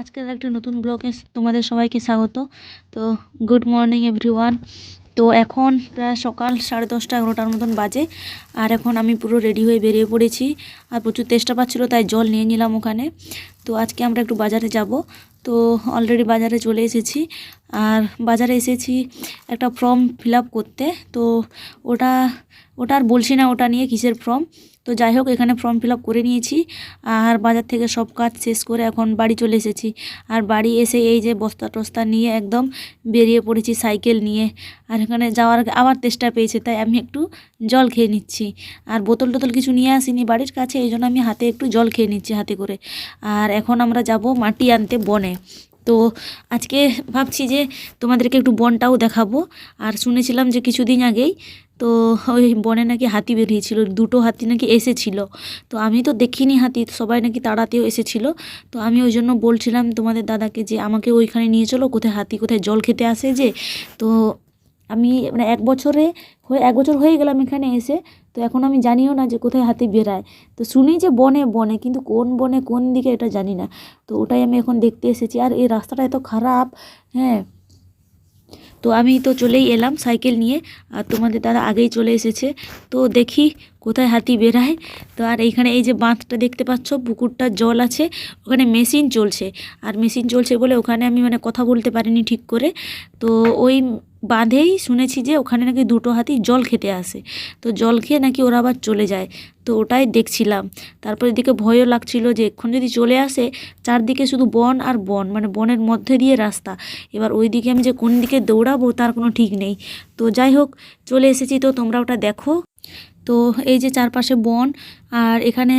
আজকের একটা নতুন ব্লগে তোমাদের সবাইকে স্বাগত। তো গুড মর্নিং এভরিওয়ান তো এখন প্রায় সকাল সাড়ে দশটা এগারোটার মতন বাজে। আর এখন আমি পুরো রেডি হয়ে বেরিয়ে পড়েছি। আর প্রচুর তেষ্টা পাচ্ছিলো, তাই জল নিয়ে নিলাম ওখানে। তো আজকে আমরা একটু বাজারে যাব। তো অলরেডি বাজারে চলে এসেছি। আর বাজারে এসেছি একটা ফর্ম ফিল করতে। তো ওটা ওটা আর বলছি না ওটা নিয়ে কিসের ফর্ম। তো যাই হোক, এখানে ফর্ম ফিল করে নিয়েছি। আর বাজার থেকে সব কাজ শেষ করে এখন বাড়ি চলে এসেছি। আর বাড়ি এসে এই যে বস্তা টস্তা নিয়ে একদম বেরিয়ে পড়েছি সাইকেল নিয়ে। আর এখানে যাওয়ার আবার তেষ্টা পেয়েছে, তাই আমি একটু জল খেয়ে নিচ্ছি। আর বোতল টোতল কিছু নিয়ে আসিনি বাড়ির কাছে, এই জন্য আমি হাতে একটু জল খেয়ে নিচ্ছি হাতে করে। আর এখন আমরা যাব মাটি আনতে বনে। তো আজকে ভাবছি যে তোমাদেরকে একটু বনটাও দেখাবো। আর শুনেছিলাম যে কিছুদিন আগেই তো ওই বনে নাকি হাতি বেরিয়েছিল, দুটো হাতি নাকি এসেছিল। তো আমি তো দেখিনি হাতি, সবাই নাকি তাড়াতেও এসেছিল। তো আমি ওই জন্য বলছিলাম তোমাদের দাদাকে যে আমাকে ওইখানে নিয়ে চলো, কোথায় হাতি কোথায় জল খেতে আসে যে। তো আমি মানে এক বছরে হয়ে, এক বছর হয়ে গেলাম এখানে এসে। তো এখন আমি জানিও না যে কোথায় হাতি বেরায় তো শুনি যে বনে বনে, কিন্তু কোন বনে, কোন দিকে এটা জানি না। তো ওটাই আমি এখন দেখতে এসেছি। আর এই রাস্তাটা এত খারাপ হ্যাঁ। তো আমি তো চলেই এলাম সাইকেল নিয়ে। আর তোমাদের দাদা আগেই চলে এসেছে। তো দেখি কোথায় হাতি বেরায় তো আর এইখানে এই যে বাঁধটা দেখতে পাচ্ছ পুকুরটার জল আছে, ওখানে মেশিন চলছে। আর মেশিন চলছে বলে ওখানে আমি মানে কথা বলতে পারিনি ঠিক করে। তো ওই বাঁধেই শুনেছি যে ওখানে নাকি দুটো হাতি জল খেতে আসে। তো জল খেয়ে নাকি ওরা আবার চলে যায়। তো ওটাই দেখছিলাম। তারপর এদিকে ভয়ও লাগছিল যে এক্ষণ যদি চলে আসে, চারদিকে শুধু বন আর বন মানে বনের মধ্যে দিয়ে রাস্তা। এবার ওই দিকে আমি যে কোন দিকে দৌড়াবো তার কোনো ঠিক নেই। তো যাই হোক, চলে এসেছি তো তোমরা ওটা দেখো। তো এই যে চারপাশে বন আর এখানে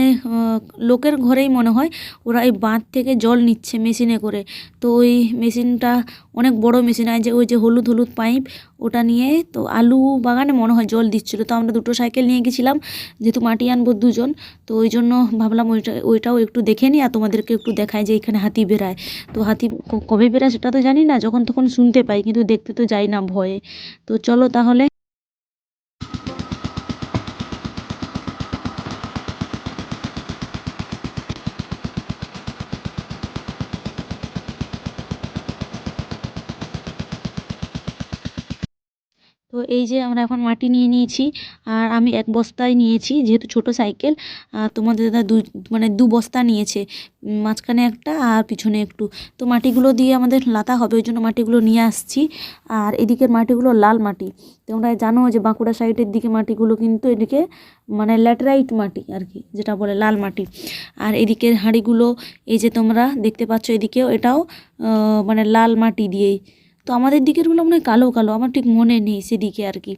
লোকের ঘরেই মনে হয় ওরা এই বাঁধ থেকে জল নিচ্ছে মেশিনে করে। তো ওই মেশিনটা অনেক বড় মেশিন আছে যে ওই যে হলুদ হলুদ পাইপ, ওটা নিয়ে তো আলু বাগানে মনে হয় জল দিচ্ছিল। তো আমরা দুটো সাইকেল নিয়ে গেছিলাম, যেহেতু মাটি আনব দুজন, তো ওই জন্য ভাবলাম ওইটা, ওইটাও একটু দেখে নিই আর তোমাদেরকে একটু দেখায় যে এখানে হাতি বেরায় তো হাতি কবে বেরায় সেটা তো জানি না, যখন তখন শুনতে পাই, কিন্তু দেখতে তো যাই না ভয়ে। তো চলো তাহলে তো এই যে আমরা এখন মাটি নিয়ে নিয়েছি, আর আমি এক বস্তায় নিয়েছি, যেহেতু ছোট সাইকেল তোমাদের দাদা দু মানে দু বস্তা নিয়েছে মাঝখানে একটা আর পিছনে একটু। তো মাটিগুলো দিয়ে আমাদের লাতা হবে, ওই জন্য মাটিগুলো নিয়ে আসছি। আর এদিকের মাটিগুলো লাল মাটি। তোমরা জানো যে বাঁকুড়া সাইডের দিকে মাটিগুলো কিন্তু এদিকে মানে ল্যাটেরাইট মাটি আর কি, যেটা বলে লাল মাটি। আর এদিকের হাঁড়িগুলো, এই যে তোমরা দেখতে পাচ্ছ এদিকেও এটাও মানে লাল মাটি দিয়েই। তো আমাদের দিকেরগুলো মনে হয় কালো কালো। আমার ঠিক মনে নেই সেদিকে আর কি।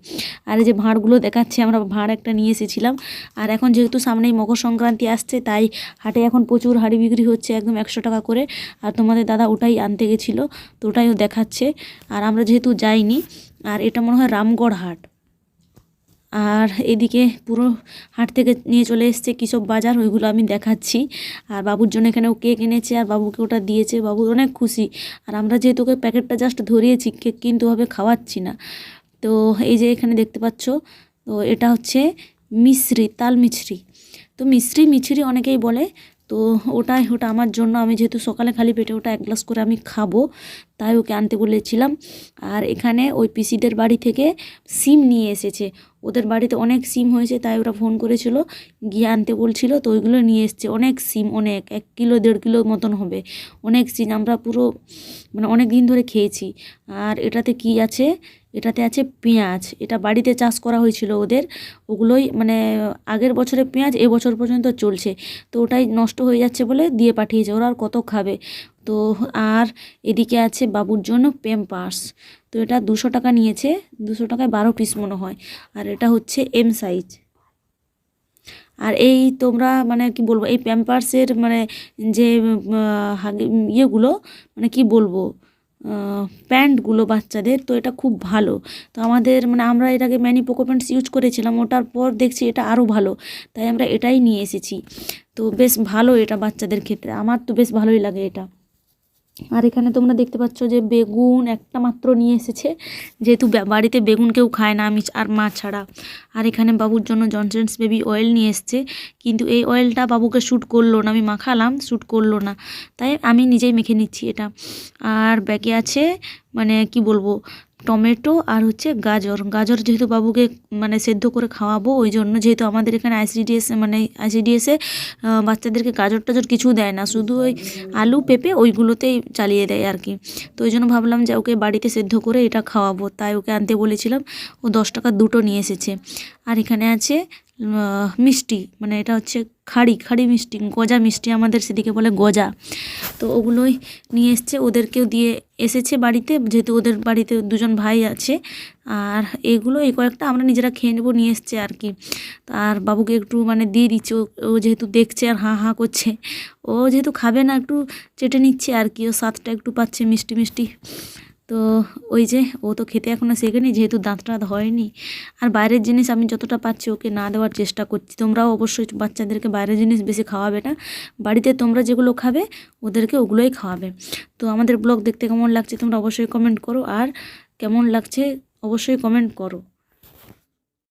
আর এই যে ভাঁড়গুলো দেখাচ্ছে, আমরা ভাঁড় একটা নিয়ে এসেছিলাম। আর এখন যেহেতু সামনেই মকর সংক্রান্তি আসছে, তাই হাটে এখন প্রচুর হাঁড়ি বিক্রি হচ্ছে একদম একশো টাকা করে। আর তোমাদের দাদা ওটাই আনতে গেছিল, তো ওটাইও দেখাচ্ছে। আর আমরা যেহেতু যাইনি, আর এটা মনে হয় রামগড় হাট। আর এদিকে পুরো হাট থেকে নিয়ে চলে এসছে সব বাজার, ওইগুলো আমি দেখাচ্ছি। আর বাবুর জন্য এখানে ও কেক এনেছে আর বাবুকে ওটা দিয়েছে, বাবু অনেক খুশি। আর আমরা যেহেতু ওকে প্যাকেটটা জাস্ট ধরিয়েছি, কেক কিন্তু ওভাবে খাওয়াচ্ছি না। তো এই যে এখানে দেখতে পাচ্ছ, তো এটা হচ্ছে মিশ্রি তাল মিছরি। তো মিশ্রি মিছরি অনেকেই বলে তো ওটাই, ওটা আমার জন্য। আমি যেহেতু সকালে খালি পেটে ওটা এক গ্লাস করে আমি খাব, তাই ওকে আনতে বলেছিলাম। আর এখানে ওই পিসিদের বাড়ি থেকে সিম নিয়ে এসেছে। ওদের বাড়িতে অনেক সিম হয়েছে, তাই ওরা ফোন করেছিল। গিয়ে আনতে বলছিল, তো ওইগুলো নিয়ে এসছে। অনেক সিম, অনেক, এক কিলো, দেড় কিলো মতন হবে। অনেক সিম, আমরা পুরো মানে অনেক দিন ধরে খেয়েছি। আর এটাতে কি আছে? এটাতে আছে পেঁয়াজ। এটা বাড়িতে চাষ করা হয়েছিল ওদের। ওগুলোই মানে আগের বছরে পেঁয়াজ এবছর পর্যন্ত চলছে। তো ওটাই নষ্ট হয়ে যাচ্ছে বলে দিয়ে পাঠিয়েছে। ওরা আর কত খাবে? তো আর এদিকে আছে বাবুর জন্য প্যাম্পার্স। তো এটা দুশো টাকা নিয়েছে। দুশো টাকায় বারো পিস মনে হয়। আর এটা হচ্ছে এম সাইজ। আর এই তোমরা মানে কি বলব? এই প্যাম্পার্সের মানে যে ইয়েগুলো মানে কি বলব? প্যান্টগুলো বাচ্চাদের, তো এটা খুব ভালো। তো আমাদের মানে আমরা এর আগে ম্যানি পোকো প্যান্টস ইউজ করেছিলাম, ওটার পর দেখছি এটা আরও ভালো। তাই আমরা এটাই নিয়ে এসেছি। তো বেশ ভালো এটা বাচ্চাদের ক্ষেত্রে, আমার তো বেশ ভালোই লাগে এটা। আর এখানে তোমরা দেখতে পাচ্ছ যে বেগুন একটা মাত্র নিয়ে এসেছে। যেহেতু বাড়িতে বেগুন কেউ খায় না, আমি আর মা ছাড়া। আর এখানে বাবুর জন্য জনসেন্স বেবি অয়েল নিয়ে এসছে। কিন্তু এই অয়েলটা বাবুকে শ্যুট করল না, আমি মাখালাম শ্যুট করল না। তাই আমি নিজেই মেখে নিচ্ছি এটা। আর ব্যাগে আছে মানে কি বলব টমেটো আর হচ্ছে গাজর। গাজর যেহেতু বাবুকে মানে সেদ্ধ করে খাওয়াবো, ওই জন্য যেহেতু আমাদের এখানে আইসিডিএস মানে আইসিডিএসে বাচ্চাদেরকে গাজর টাজর কিছু দেয় না। শুধু ওই আলু পেঁপে ওইগুলোতেই চালিয়ে দেয় আর কি। তো ওই জন্য ভাবলাম যে ওকে বাড়িতে সেদ্ধ করে এটা খাওয়াবো। তাই ওকে আনতে বলেছিলাম, ও দশ টাকা দুটো নিয়ে এসেছে। আর এখানে আছে মিষ্টি মানে এটা হচ্ছে খাড়ি খাড়ি মিষ্টি, গজা মিষ্টি আমাদের সেদিকে বলে গজা। তো ওগুলোই নিয়ে এসছে, ওদেরকেও দিয়ে এসেছে বাড়িতে, যেহেতু ওদের বাড়িতে দুজন ভাই আছে। আর এগুলো, এই কয়েকটা আমরা নিজেরা খেয়ে নেব, নিয়ে এসছে আর কি। আর বাবুকে একটু মানে দিয়ে দিচ্ছে ও- যেহেতু দেখছে আর হাঁ হাঁ করছে, ও যেহেতু খাবে না, একটু চেটে নিচ্ছে আর কি, ও স্বাদটা একটু পাচ্ছে মিষ্টি মিষ্টি। তো ওই যে ও তো খেতে এখনও শেখেনি, যেহেতু দাঁত টাঁত হয়নি। আর বাইরের জিনিস আমি যতটা পাচ্ছি ওকে না দেওয়ার চেষ্টা করছি। তোমরাও অবশ্যই বাচ্চাদেরকে বাইরের জিনিস বেশি খাওয়াবে না। বাড়িতে তোমরা যেগুলো খাবে, ওদেরকে ওগুলোই খাওয়াবে। তো আমাদের ব্লগ দেখতে কেমন লাগছে তোমরা অবশ্যই কমেন্ট করো। আর কেমন লাগছে, অবশ্যই কমেন্ট করো।